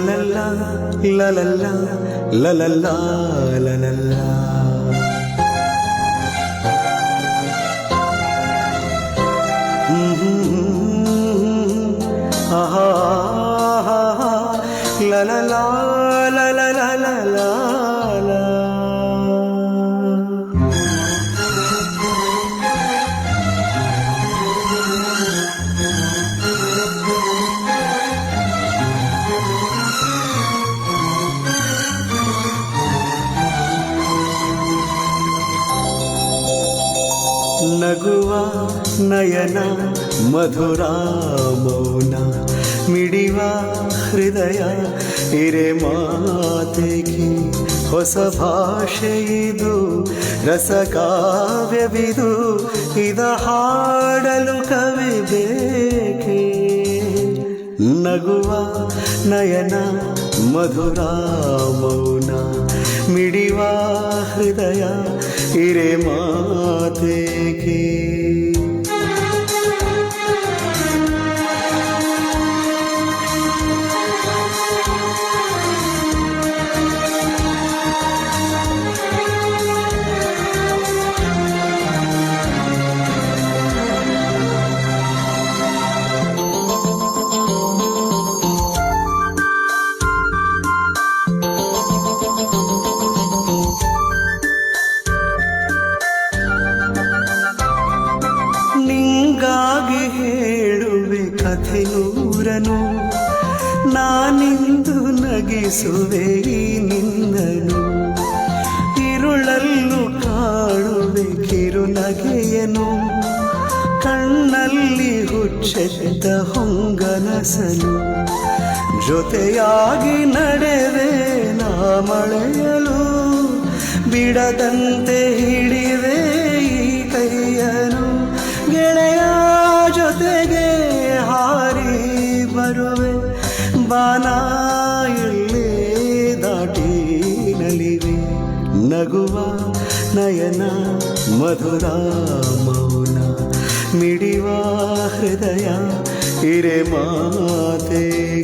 லலல்லா லலல்லா லலல்லா லலல்லா ஆஹா ನಗುವ ನಯನ ಮಧುರ ಮೌನ ಮಿಡಿವ ಹೃದಯ ಹಿರೆ ಮಾತೆಗೆ ಹೊಸ ಭಾಷೆ ಇದು, ರಸಕಾವ್ಯವಿದು, ಇದ ಹಾಡಲು ಕವಿ ಬೇಕೆ? ನಗುವ ನಯನ ಮಧುರ ಮೌನ ಮಿಡಿವ ಹೃದಯ ফিরে মা দেখে। ಕಥೆ ನೂರನು, ನಾನಿಂದು ನಗಿಸುವೆ ನಿನ್ನನು. ಇರುಳಲ್ಲೂ ಕಾಣುವೆ ಕಿರು ನಗೆಯನು ಕಣ್ಣಲ್ಲಿ ಹುಚ್ಚೆದ್ದ ಹೊಂಗನಸನು. ಜೊತೆಯಾಗಿ ನಡೆವೆ ನಾ ಮಳೆಯಲು ಬಿಡದಂತೆ ಹಿಡಿವೆ ಈ ಕೈಯನು ಗೆಳೆಯ ಜೊತೆಗೆ ಹಾರಿ ಬರುವೆ ಬಾನ ಇಲ್ಲಿ ದಾಟಿ ನಲಿವೆ ನಗುವ ನಯನ ಮಧುರ ಮೌನ ಮಿಡಿವ ಹೃದಯ ಇರೆ ಮಾತೆಗೆ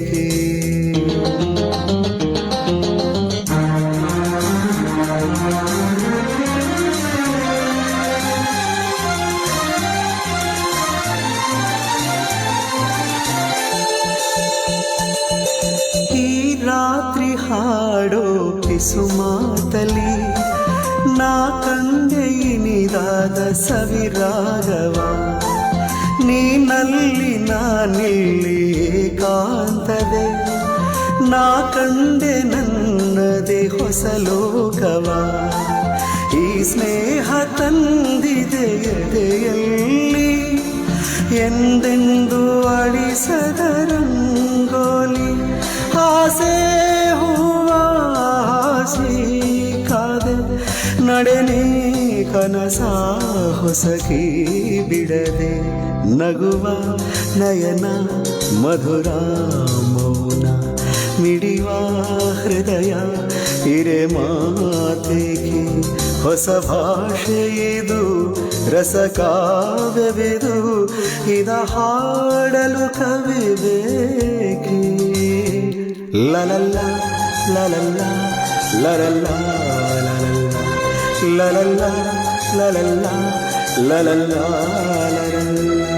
ಕಿಸುಮಾತಲಿ ನಾ ತಂದೆ ಇನಿದಾದ ಸವಿರಾಗವ. ನೀನಲ್ಲಿ ನಾನಿಲ್ಲಿ ಕಾಂತದೆ ನಾ ಕಂಡೆ ನನ್ನದೆ ಹೊಸ ಲೋಕವ. ಈ ಸ್ನೇಹ ತಂದಿದೆ ಎದೆಯಲ್ಲಿ, ಎಂದೆಂದು ಅಳಿಸದ ನಡೆನೇ ಕನಸ ಹೊಸಕಿ ಬಿಡದೆ ನಗುವ ನಯನ ಮಧುರ ಮೌನ ಮಿಡಿವ ಹೃದಯ ಹಿರೆ ಮಾತೆಗೆ ಹೊಸ ಭಾಷೆ ಇದು ರಸಕಾವ್ಯವಿದು ಇದ ಹಾಡಲು ಕವಿ ಬೇಕಿ? ಲಲಲ್ಲ ಲಲಲ್ಲ ಲಲಲ್ಲ. ലലല്ല ലലല്ല ലലല്ല ലലല്ല